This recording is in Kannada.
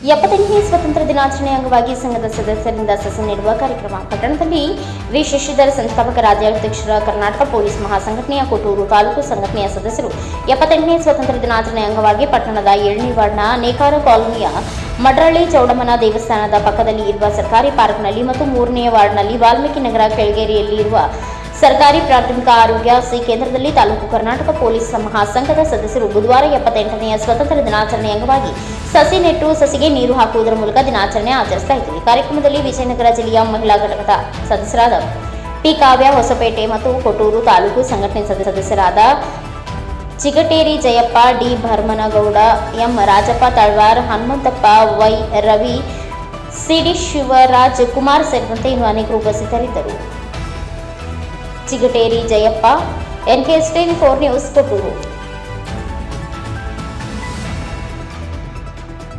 ಎಪ್ಪತ್ತೆಂಟನೇ ಸ್ವತಂತ್ರ ದಿನಾಚರಣೆ ಅಂಗವಾಗಿ ಸಂಘದ ಸದಸ್ಯರಿಂದ ಸಸಿ ನೀಡುವ ಕಾರ್ಯಕ್ರಮ. ಪಟ್ಟಣದಲ್ಲಿ ವಿ ಶಶಿಧರ್ ಸಂಸ್ಥಾಪಕ ರಾಜ್ಯಾಧ್ಯಕ್ಷರ ಕರ್ನಾಟಕ ಪೊಲೀಸ್ ಮಹಾಸಂಘಟನೆಯ ಕೊಟ್ಟೂರು ತಾಲೂಕು ಸಂಘಟನೆಯ ಸದಸ್ಯರು. ಎಪ್ಪತ್ತೆಂಟನೇ ಸ್ವತಂತ್ರ ದಿನಾಚರಣೆ ಅಂಗವಾಗಿ ಪಟ್ಟಣದ ಏಳನೇ ವಾರ್ಡ್ನ ನೇಕಾರ ಕಾಲೋನಿಯ ಮಡ್ರಳ್ಳಿ ಚೌಡಮ್ಮನ ದೇವಸ್ಥಾನದ ಪಕ್ಕದಲ್ಲಿ ಇರುವ ಸರ್ಕಾರಿ ಪಾರ್ಕ್ನಲ್ಲಿ ಮತ್ತು ಮೂರನೇ ವಾರ್ಡ್ನಲ್ಲಿ ವಾಲ್ಮೀಕಿ ನಗರ ಕೆಳಗೇರಿಯಲ್ಲಿ ಇರುವ ಸರ್ಕಾರಿ ಪ್ರಾಥಮಿಕ ಆರೋಗ್ಯ ಸಿ ಕೇಂದ್ರದಲ್ಲಿ ತಾಲೂಕು ಕರ್ನಾಟಕ ಪೊಲೀಸ್ ಮಹಾಸಂಘದ ಸದಸ್ಯರು ಬುಧವಾರ ಎಪ್ಪತ್ತೆಂಟನೆಯ ಸ್ವತಂತ್ರ ದಿನಾಚರಣೆ ಅಂಗವಾಗಿ ಸಸಿ ನೆಟ್ಟು ಸಸಿಗೆ ನೀರು ಹಾಕುವುದರ ಮೂಲಕ ದಿನಾಚರಣೆ ಆಚರಿಸಲಾಯಿತು ಈ ಕಾರ್ಯಕ್ರಮದಲ್ಲಿ ವಿಜಯನಗರ ಜಿಲ್ಲೆಯ ಮಹಿಳಾ ಘಟಕದ ಸದಸ್ಯರಾದ ಪಿ ಕಾವ್ಯ, ಹೊಸಪೇಟೆ ಮತ್ತು ಕೊಟ್ಟೂರು ತಾಲೂಕು ಸಂಘಟನೆ ಸದ- ಸದಸ್ಯರಾದ Chigateri Jayappa, D Bharmanagouda, M Rajappa Talwar, Hanumanthappa, Y Ravi CD Shivaraj Kumar ಸೇರಿದಂತೆ ಇನ್ನು ಅನೇಕರು ಉಪಸ್ಥಿತರಿದ್ದರು. Chigateri Jayappa NK TV four news Kotturu